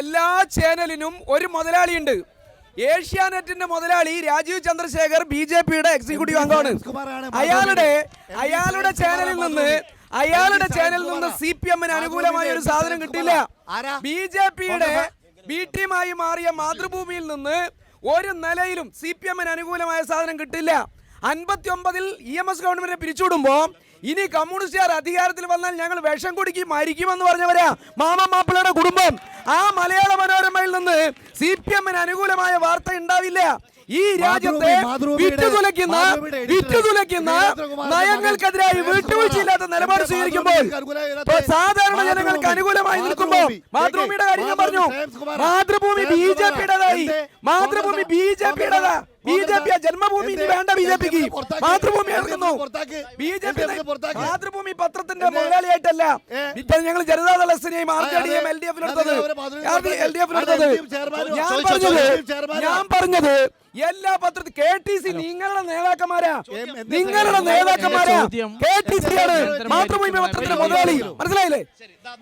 എല്ലാ ചാനലിനും ഒരു മുതലാളിയുണ്ട്. ഏഷ്യാനെറ്റിന്റെ മുതലാളി രാജീവ് ചന്ദ്രശേഖർ ബി ജെ പിയുടെ എക്സിക്യൂട്ടീവ് അംഗമാണ്. അയാളുടെ അയാളുടെ ചാനലിൽ നിന്ന് അയാളുടെ ചാനലിൽ നിന്ന്. സി പി എമ്മിന് അനുകൂലമായ ഒരു സാധനം കിട്ടില്ല? ബി ജെ പിയുടെ ബി ടീമായി മാറിയ മാതൃഭൂമിയിൽ നിന്ന് ഒരു നിലയിലും സി പി എമ്മിന് അനുകൂലമായ സാധനം കിട്ടില്ല. അൻപത്തി ഒമ്പതിൽ ഇ എം എസ് ഗവൺമെന്റിനെ പിരിച്ചുവിടുമ്പോ ഇനി കമ്മ്യൂണിസ്റ്റുകാർ അധികാരത്തിൽ വന്നാൽ ഞങ്ങൾ വിഷം കുടുക്കി മരിക്കുമെന്ന് പറഞ്ഞവരാ മാമ മാപ്പിളയുടെ കുടുംബം. ആ മലയാള മനോരമയിൽ നിന്ന് സി പി എമ്മിന് അനുകൂലമായ വാർത്ത ഉണ്ടാവില്ല. ഈ രാജ്യത്തെ വിറ്റുതുലയ്ക്കുന്ന വീരേന്ദ്രകുമാർ നയങ്ങൾക്കെതിരായി വീട്ടുവീഴ്ചയില്ലാത്ത നിലപാട് സ്വീകരിക്കുമ്പോൾ സാധാരണ ജനങ്ങൾക്ക് അനുകൂലമായി നിൽക്കുമ്പോൾ മാതൃഭൂമിയുടെ കാര്യം ഞാൻ പറഞ്ഞു. മാതൃഭൂമി ബി ജെ പിടതായി പിയുടേതായി മാതൃഭൂമി ബി ജെ പിയുടേതാ ബി ജെ പി ജന്മഭൂമി ഇനി വേണ്ട ബി ജെ പിക്ക്. മാതൃഭൂമി ഇറങ്ങുന്നു. ബി ജെ പി മാതൃഭൂമി പത്രത്തിന്റെ? മുതലാളിയായിട്ടല്ല. ഇപ്പൊ ഞങ്ങൾ ജനതാദളസിനെയും ആർ ജെ ഡി ഡിയും എൽ ഡി എഫിലെടുത്തത് ഞാൻ പറഞ്ഞത്. ഞാൻ പറഞ്ഞത് എല്ലാ പത്രത്തിൽ കെ ടി സി നിങ്ങളുടെ നേതാക്കന്മാരാ. നിങ്ങളുടെ നേതാക്കന്മാരാ. കെ ടി സി ആണ് മാതൃഭൂമി പത്രത്തിന്റെ മുതലാളി. മനസ്സിലായില്ലേ?